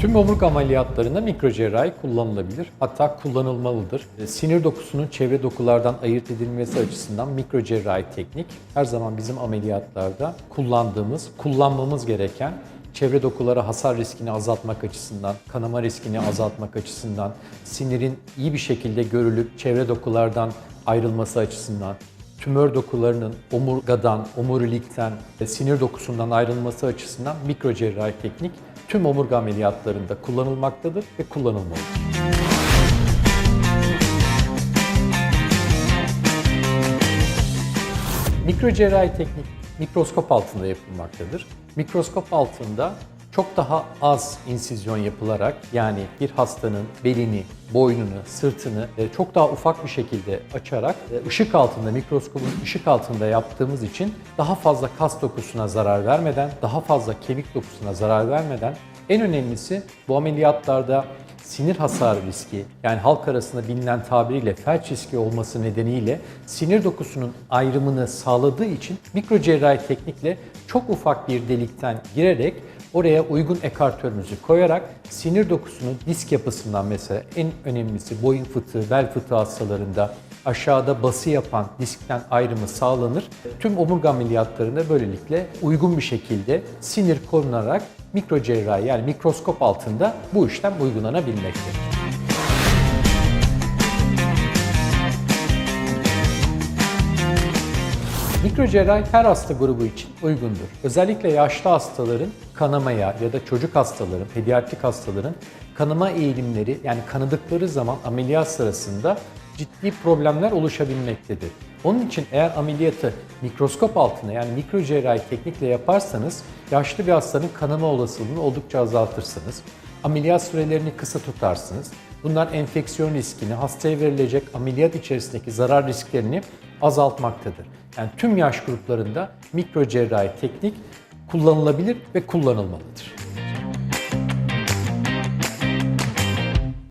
Tüm omurga ameliyatlarında mikrocerrahi kullanılabilir. Hatta kullanılmalıdır. E, Sinir dokusunun çevre dokulardan ayırt edilmesi açısından mikrocerrahi teknik her zaman bizim ameliyatlarda kullandığımız, kullanmamız gereken çevre dokulara hasar riskini azaltmak açısından, kanama riskini azaltmak açısından, sinirin iyi bir şekilde görülüp çevre dokulardan ayrılması açısından, tümör dokularının omurgadan, omurilikten sinir dokusundan ayrılması açısından mikrocerrahi teknik tüm omurga ameliyatlarında kullanılmaktadır ve kullanılmalıdır. Mikrocerrahi teknik mikroskop altında yapılmaktadır. Mikroskop altında çok daha az insizyon yapılarak yani bir hastanın belini, boynunu, sırtını e, çok daha ufak bir şekilde açarak e, ışık altında, mikroskopun ışık altında yaptığımız için daha fazla kas dokusuna zarar vermeden, daha fazla kemik dokusuna zarar vermeden en önemlisi bu ameliyatlarda sinir hasarı riski yani halk arasında bilinen tabiriyle felç riski olması nedeniyle sinir dokusunun ayrımını sağladığı için mikrocerrahi teknikle çok ufak bir delikten girerek oraya uygun ekartörümüzü koyarak sinir dokusunun disk yapısından mesela en önemlisi boyun fıtığı, bel fıtığı hastalarında aşağıda bası yapan diskten ayrımı sağlanır. Tüm omurga ameliyatlarında böylelikle uygun bir şekilde sinir korunarak mikrocerrahi yani mikroskop altında bu işlem uygulanabilmektedir. Mikrocerrahi her hasta grubu için uygundur. Özellikle yaşlı hastaların kanamaya ya da çocuk hastaların, pediatrik hastaların kanama eğilimleri yani kanadıkları zaman ameliyat sırasında ciddi problemler oluşabilmektedir. Onun için eğer ameliyatı mikroskop altında yani mikrocerrahi teknikle yaparsanız yaşlı bir hastanın kanama olasılığını oldukça azaltırsınız. Ameliyat sürelerini kısa tutarsınız. Bunlar enfeksiyon riskini, hastaya verilecek ameliyat içerisindeki zarar risklerini azaltmaktadır. Yani tüm yaş gruplarında mikrocerrahi teknik kullanılabilir ve kullanılmalıdır.